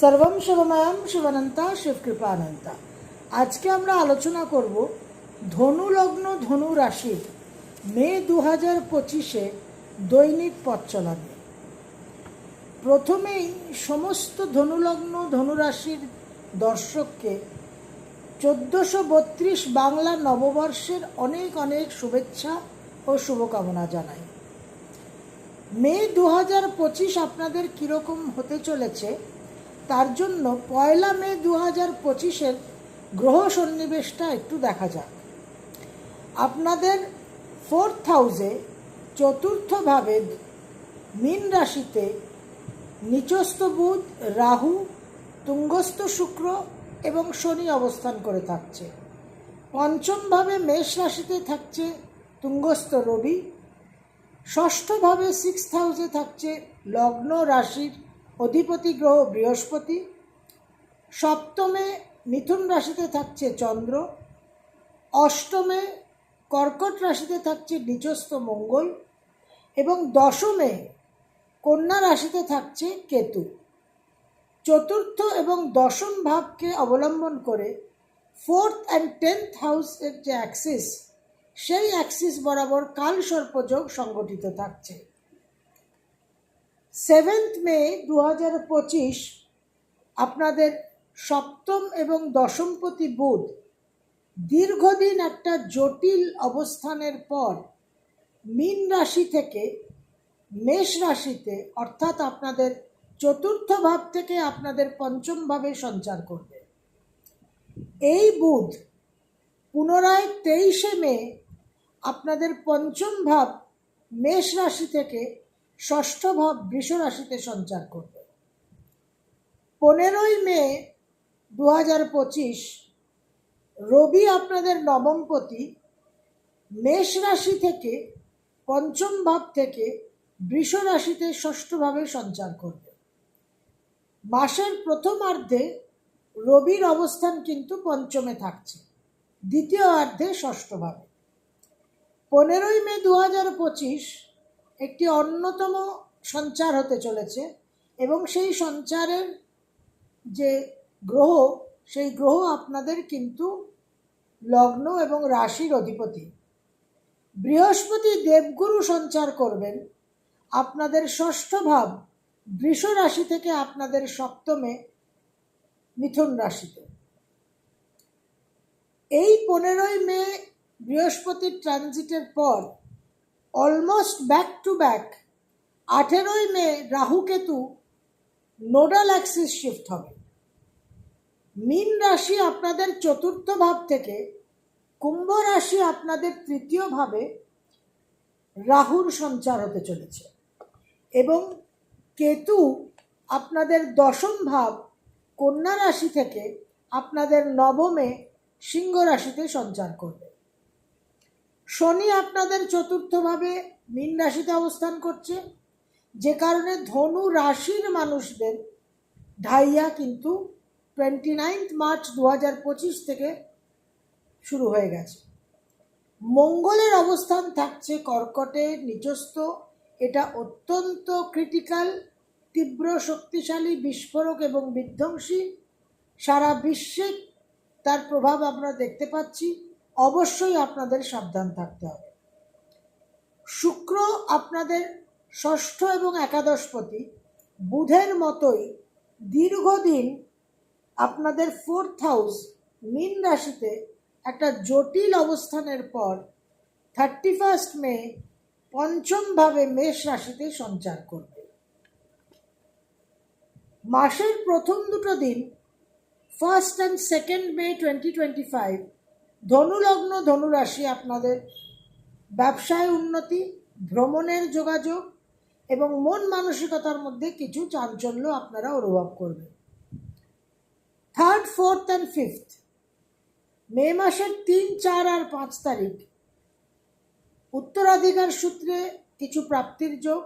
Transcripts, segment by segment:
সর্বম শিবময়ম শিবানন্তা শিবকৃপানন্তা। আজকে আমরা আলোচনা করব ধনু লগ্ন ধনু রাশির মে দু হাজার পঁচিশে দৈনিক পথ চলা নিয়ে। প্রথমেই সমস্ত ধনুলগ্ন ধনুরাশির দর্শককে চোদ্দোশো বত্রিশ বাংলা নববর্ষের অনেক অনেক শুভেচ্ছা ও শুভকামনা জানাই। মে দু হাজার পঁচিশ আপনাদের কীরকম হতে চলেছে তার জন্য পয়লা মে দু হাজার পঁচিশের গ্রহ সন্নিবেশটা একটু দেখা যাক। আপনাদের ফোর্থ হাউসে চতুর্থভাবে মীন রাশিতে নিচস্থ বুধ, রাহু, তুঙ্গস্থ শুক্র এবং শনি অবস্থান করে থাকছে। পঞ্চমভাবে মেষ রাশিতে থাকছে তুঙ্গস্থ রবি। ষষ্ঠভাবে সিক্স হাউসে থাকছে লগ্ন রাশির অধিপতি গ্রহ বৃহস্পতি। সপ্তমে মিথুন রাশিতে থাকছে চন্দ্র। অষ্টমে কর্কট রাশিতে থাকছে নিচস্থ মঙ্গল। এবং দশমে কন্যা রাশিতে থাকছে কেতু। চতুর্থ এবং দশম ভাবকে অবলম্বন করে ফোর্থ অ্যান্ড টেন্থ হাউসের যে অ্যাক্সিস, সেই অ্যাক্সিস বরাবর কাল সর্পযোগ সংগঠিত থাকছে। সেভেন্থ মে দু হাজার পঁচিশ আপনাদের সপ্তম এবং দশমপতি বুধ দীর্ঘদিন একটা জটিল অবস্থানের পর মীন রাশি থেকে মেষ রাশিতে, অর্থাৎ আপনাদের চতুর্থ ভাব থেকে আপনাদের পঞ্চম ভাবে সঞ্চার করবে। এই বুধ পুনরায় তেইশে মে আপনাদের পঞ্চম ভাব মেষ রাশি থেকে ষষ্ঠ ভাব বৃষ রাশিতে সঞ্চার করবে। পনেরোই মে দু হাজার পঁচিশ, রবি আপনাদের নবমপতি, মেষ রাশি থেকে পঞ্চম ভাব থেকে বৃষ রাশিতে ষষ্ঠভাবে সঞ্চার করবে। মাসের প্রথমার্ধে রবির অবস্থান কিন্তু পঞ্চমে থাকছে দ্বিতীয় অর্ধে ষষ্ঠভাবে। পনেরোই মে দু হাজার পঁচিশ একটি অন্যতম সঞ্চার হতে চলেছে এবং সেই সঞ্চারের যে গ্রহ, সেই গ্রহ আপনাদের কিন্তু লগ্ন এবং রাশির অধিপতি। বৃহস্পতি দেবগুরু সঞ্চার করবেন। আপনাদের ষষ্ঠ ভাব বৃষ রাশি থেকে আপনাদের সপ্তমে মিথুন রাশিতে। এই পনেরোই মে বৃহস্পতির ট্রানজিটের পর অলমোস্ট ব্যাক টু ব্যাক আঠেরোই মে রাহুকেতু নোডাল অ্যাক্সিস শিফট হবে। মীন রাশি আপনাদের চতুর্থ ভাব থেকে কুম্ভ রাশি আপনাদের তৃতীয় ভাবে রাহুর সঞ্চার হতে চলেছে এবং কেতু আপনাদের দশম ভাব কন্যা রাশি থেকে আপনাদের নবমে সিংহ রাশিতে সঞ্চার করবে। শনি আপনাদের চতুর্থভাবে মীন রাশিতে অবস্থান করছে। যে কারণে ধনু রাশির মানুষদের ঢাইয়া কিন্তু টোয়েন্টি নাইনথ মার্চ দু হাজার পঁচিশ থেকে শুরু হয়ে গেছে। মঙ্গলের অবস্থান থাকছে কর্কটে নিচস্থ এটা অত্যন্ত ক্রিটিক্যাল তীব্র শক্তিশালী, বিস্ফোরক এবং বিধ্বংসী। সারা বিশ্বে তার প্রভাব আমরা দেখতে পাচ্ছি। অবশ্যই আপনাদের সাবধান থাকতে হবে। শুক্র আপনাদের ষষ্ঠ এবং একাদশপতি। বুধের মতোই দীর্ঘদিন আপনাদের ফোর্থ হাউস মীন রাশিতে একটা জটিল অবস্থানের পর থার্টি ফার্স্ট মে পঞ্চমভাবে মেষ রাশিতে সঞ্চার করবে। মাসের প্রথম দুটো দিন first and second May twenty twenty five ধনুলগ্ন ধনুরাশি আপনাদের ব্যবসায় উন্নতি, ভ্রমণের যোগাযোগ এবং মন মানসিকতার মধ্যে কিছু চাঞ্চল্য আপনারা অনুভব করবেন। Third fourth and fifth May মাসের তিন, চার আর পাঁচ তারিখ, উত্তরাধিকার সূত্রে কিছু প্রাপ্তির যোগ,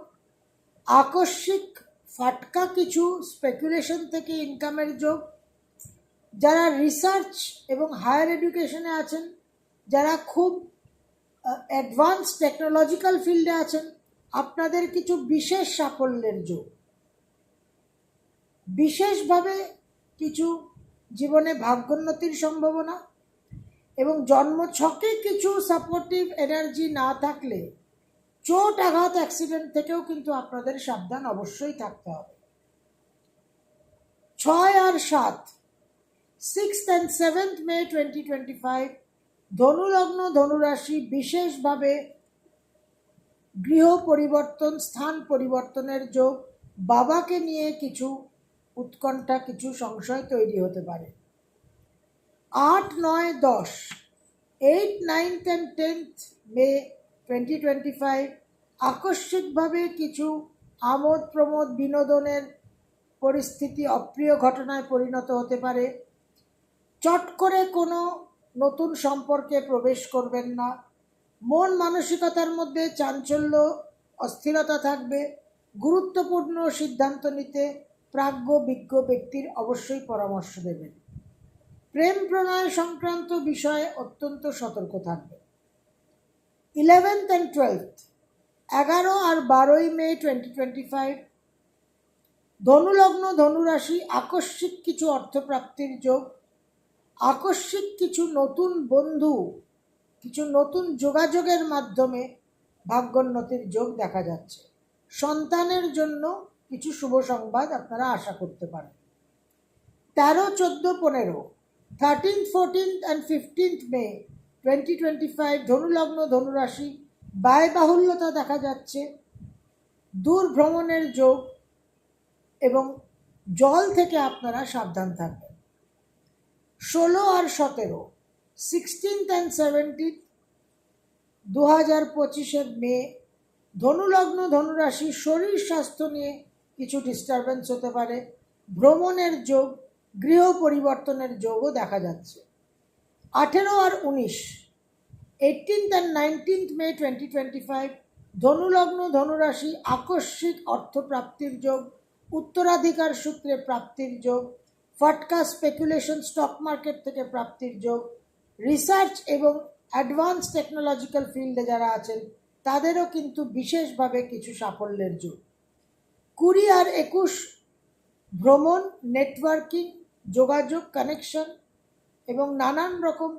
আকস্মিক ফাটকা কিছু স্পেকুলেশন থেকে ইনকামের যোগ যারা রিসার্চ এবং হায়ার এডুকেশনে আছেন, যারা খুব অ্যাডভান্স টেকনোলজিক্যাল ফিল্ডে আছেন, আপনাদের কিছু বিশেষ সাফল্যের যোগ। বিশেষভাবে কিছু জীবনে ভাগ্যোন্নতির সম্ভাবনা এবং জন্ম ছকে কিছু সাপোর্টিভ এনার্জি না থাকলে চোট, আঘাত অ্যাক্সিডেন্ট থেকেও কিন্তু আপনাদের সাবধান অবশ্যই থাকতে হবে। ছয় আর সাত six and seventh May twenty twenty five ধনুলগ্ন ধনুরাশি বিশেষভাবে গৃহ পরিবর্তন স্থান পরিবর্তনের যোগ বাবাকে নিয়ে কিছু উৎকণ্ঠা, কিছু সংশয় তৈরি হতে পারে। আট, নয়, দশ eight ninth and tenth May twenty twenty five আকস্মিকভাবে কিছু আমোদ প্রমোদ বিনোদনের পরিস্থিতি, অপ্রিয় ঘটনায় পরিণত হতে পারে। চট করে কোনো নতুন সম্পর্কে প্রবেশ করবেন না। মন মানসিকতার মধ্যে চাঞ্চল্য, অস্থিরতা থাকবে। গুরুত্বপূর্ণ সিদ্ধান্ত নিতে প্রাজ্ঞ, বিজ্ঞ ব্যক্তির অবশ্যই পরামর্শ দেবেন। প্রেম প্রণয় সংক্রান্ত বিষয়ে অত্যন্ত সতর্ক থাকবে। ইলেভেন্থ অ্যান্ড টুয়েলথ, এগারো আর বারোই মে টোয়েন্টি টোয়েন্টি ফাইভ ধনুলগ্ন ধনুরাশি আকস্মিক কিছু অর্থপ্রাপ্তির যোগ আকস্মিক কিছু নতুন বন্ধু, কিছু নতুন যোগাযোগের মাধ্যমে ভাগ্যোন্নতির যোগ দেখা যাচ্ছে। সন্তানের জন্য কিছু শুভ সংবাদ আপনারা আশা করতে পারেন। তেরো, চোদ্দ, পনেরো thirteen fourteenth and fifteenth May twenty twenty five ধনুলগ্ন ধনুরাশি ব্যয়বাহুল্যতা দেখা যাচ্ছে। দূর ভ্রমণের যোগ এবং জল থেকে আপনারা সাবধান থাকবেন। ষোলো আর সতেরো সিক্সটিন্থ অ্যান্ড সেভেন্টিন্থ দু হাজার পঁচিশের মে, ধনুলগ্ন ধনুরাশি শরীর স্বাস্থ্য নিয়ে কিছু ডিস্টারবেন্স হতে পারে। ভ্রমণের যোগ, গৃহ পরিবর্তনের যোগও দেখা যাচ্ছে। আঠেরো আর উনিশ eighteenth and nineteenth May twenty twenty five ধনুলগ্ন ধনুরাশি আকস্মিক অর্থপ্রাপ্তির যোগ, উত্তরাধিকার সূত্রে প্রাপ্তির যোগ ফটকা স্পেকুলেশন স্টক মার্কেট থেকে প্রাপ্তির যোগ। রিসার্চ এবং অ্যাডভান্স টেকনোলজিক্যাল ফিল্ডে যারা আছেন, তাদেরও কিন্তু বিশেষভাবে কিছু সাফল্যের যুগ। কুড়ি আর একুশ, ভ্রমণ নেটওয়ার্কিং যোগাযোগ কানেকশন এবং নানান রকম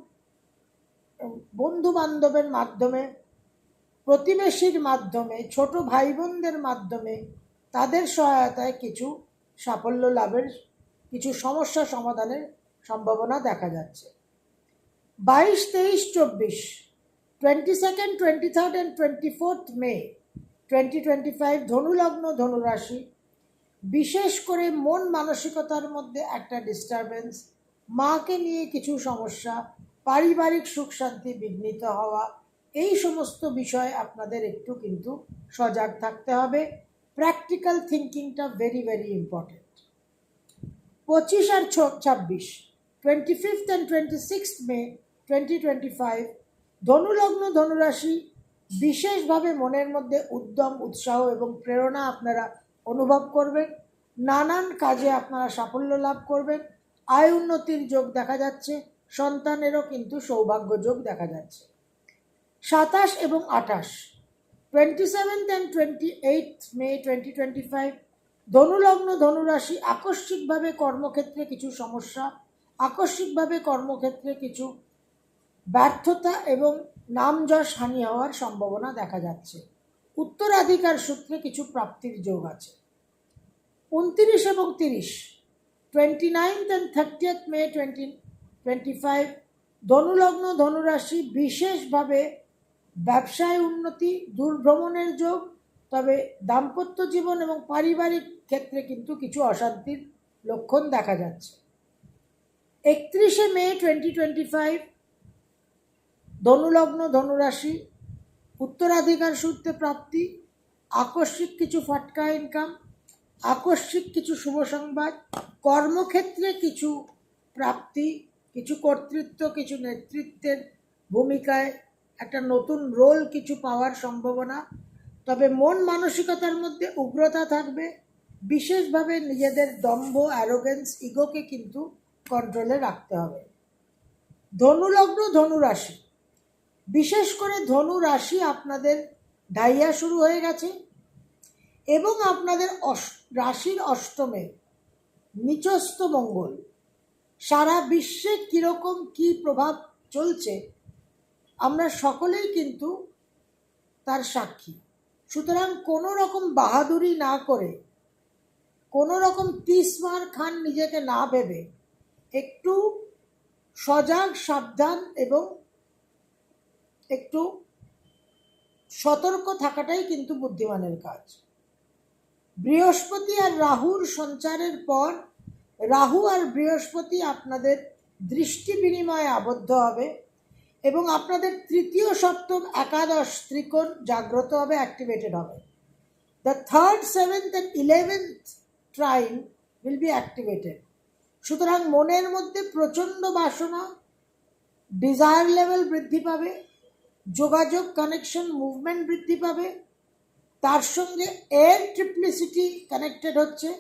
বন্ধু বান্ধবের মাধ্যমে, প্রতিবেশীর মাধ্যমে, ছোট ভাই বোনদের মাধ্যমে তাদের সহায়তায় কিছু সাফল্য লাভের কিছু সমস্যা সমাধানের সম্ভাবনা দেখা যাচ্ছে। বাইশ, তেইশ, চব্বিশ twenty second twenty third and twenty fourth May twenty twenty five ধনুলগ্ন ধনুরাশি। বিশেষ করে মন মানসিকতার মধ্যে একটা ডিস্টারবেন্স মাকে নিয়ে কিছু সমস্যা, পারিবারিক সুখ শান্তি বিঘ্নিত হওয়া, এই সমস্ত বিষয়ে আপনাদের একটু কিন্তু সজাগ থাকতে হবে। প্র্যাকটিক্যাল থিঙ্কিংটা ভেরি ভেরি ইম্পর্টেন্ট পঁচিশ আর ছাব্বিশ। Twenty fifth and twenty sixth May twenty twenty five ধনুলগ্ন ধনুরাশি, বিশেষভাবে মনের মধ্যে উদ্যম, উৎসাহ এবং প্রেরণা আপনারা অনুভব করবেন। নানান কাজে আপনারা সাফল্য লাভ করবেন। আয় উন্নতির যোগ দেখা যাচ্ছে, সন্তানেরও কিন্তু সৌভাগ্য যোগ দেখা যাচ্ছে। সাতাশ এবং আঠাশ twenty seventh and twenty eight May twenty twenty five ধনুলগ্ন ধনুরাশি আকস্মিকভাবে কর্মক্ষেত্রে কিছু সমস্যা, আকস্মিকভাবে কর্মক্ষেত্রে কিছু ব্যর্থতা এবং নামযশ হানি হওয়ার সম্ভাবনা দেখা যাচ্ছে। উত্তরাধিকার সূত্রে কিছু প্রাপ্তির যোগ আছে। উনতিরিশ এবং তিরিশ twenty ninth and thirtieth May twenty twenty five ধনুলগ্ন ধনুরাশি বিশেষভাবে ব্যবসায় উন্নতি, দূরভ্রমণের যোগ, তবে দাম্পত্য জীবন এবং পারিবারিক ক্ষেত্রে কিন্তু কিছু অশান্তির লক্ষণ দেখা যাচ্ছে। একত্রিশে মে টোয়েন্টি টোয়েন্টি ফাইভ ধনুলগ্ন ধনুরাশি, উত্তরাধিকার সূত্রে প্রাপ্তি, আকস্মিক কিছু ফাটকা ইনকাম আকস্মিক কিছু শুভ সংবাদ, কর্মক্ষেত্রে কিছু প্রাপ্তি, কিছু কর্তৃত্ব, কিছু নেতৃত্বের ভূমিকায় একটা নতুন রোল কিছু পাওয়ার সম্ভাবনা। তবে মন মানসিকতার মধ্যে উগ্রতা থাকবে বিশেষভাবে নিজেদের দম্ভ অ্যারোগেন্স ইগোকে কিন্তু কন্ট্রোলে রাখতে হবে। ধনুলগ্ন ধনুরাশি। বিশেষ করে ধনু রাশি আপনাদের ডাইয়া শুরু হয়ে গেছে এবং আপনাদের রাশির অষ্টমে নিচস্থ মঙ্গল। সারা বিশ্বে কীরকম কি প্রভাব চলছে আমরা সকলেই কিন্তু তার সাক্ষী। সুতরাং কোনো রকম বাহাদুরি না করে কোনো রকম তিসমার খান নিজেকে না ভেবে একটু সজাগ, সাবধান এবং একটু সতর্ক থাকাটাই কিন্তু বুদ্ধিমানের কাজ। বৃহস্পতি আর রাহুর সঞ্চারের পর রাহু আর বৃহস্পতি আপনাদের দৃষ্টি বিনিময়ে আবদ্ধ হবে এবং আপনাদের তৃতীয় সপ্তম একাদশ ত্রিকোণ জাগ্রত হবে অ্যাক্টিভেটেড হবে। The third seventh and eleventh trine will be activated সুতরাং মনের মধ্যে প্রচণ্ড বাসনা ডিজায়ার লেভেল বৃদ্ধি পাবে, যোগাযোগ কানেকশন মুভমেন্ট বৃদ্ধি পাবে, তার সঙ্গে এয়ার ট্রিপ্লিসিটি কানেক্টেড হচ্ছে,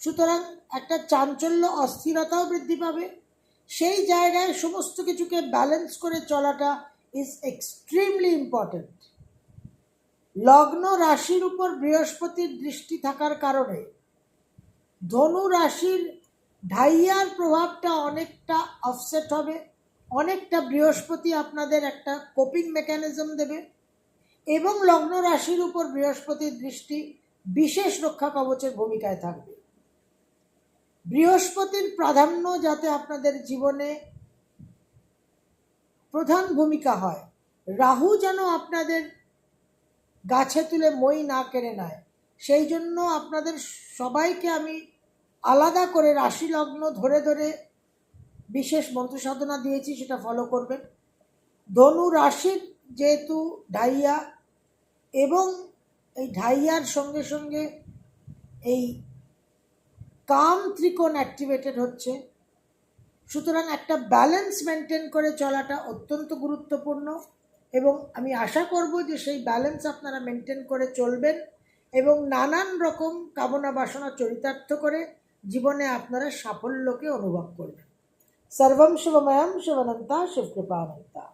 সুতরাং একটা চাঞ্চল্য অস্থিরতাও বৃদ্ধি পাবে। সেই জায়গায় সমস্ত কিছুকে ব্যালেন্স করে চলাটা ইজ এক্সট্রিমলি ইম্পর্ট্যান্ট লগ্ন রাশির উপর বৃহস্পতির দৃষ্টি থাকার কারণে ধনু রাশির ঢাইয়ার প্রভাবটা অনেকটা অফসেট হবে, অনেকটা বৃহস্পতি আপনাদের একটা কোপিং মেকানিজম দেবে এবং লগ্ন রাশির উপর বৃহস্পতির দৃষ্টি বিশেষ রক্ষা কবচের ভূমিকায় থাকবে। বৃহস্পতির প্রাধান্য যাতে আপনাদের জীবনে প্রধান ভূমিকা হয়, রাহু যেন আপনাদের গাছে তুলে মই না কেড়ে নেয়। সেই জন্য আপনাদের সবাইকে আমি আলাদা করে রাশি লগ্ন ধরে ধরে বিশেষ মন্ত্র সাধনা দিয়েছি, সেটা ফলো করবেন। ধনু রাশির যেহেতু ঢাইয়া এবং এই ঢাইয়ার সঙ্গে সঙ্গে এই কাম ত্রিকোণ অ্যাক্টিভেটেড হচ্ছে। সুতরাং একটা ব্যালেন্স মেনটেন করে চলাটা অত্যন্ত গুরুত্বপূর্ণ। এবং আমি আশা করব যে সেই ব্যালেন্স আপনারা মেনটেন করে চলবেন এবং নানান রকম কামনা বাসনা চরিতার্থ করে জীবনে আপনারা সাফল্যকে অনুভব করবেন। সর্বম শিবময়ম শিবনন্তা শিবকৃপানন্তা।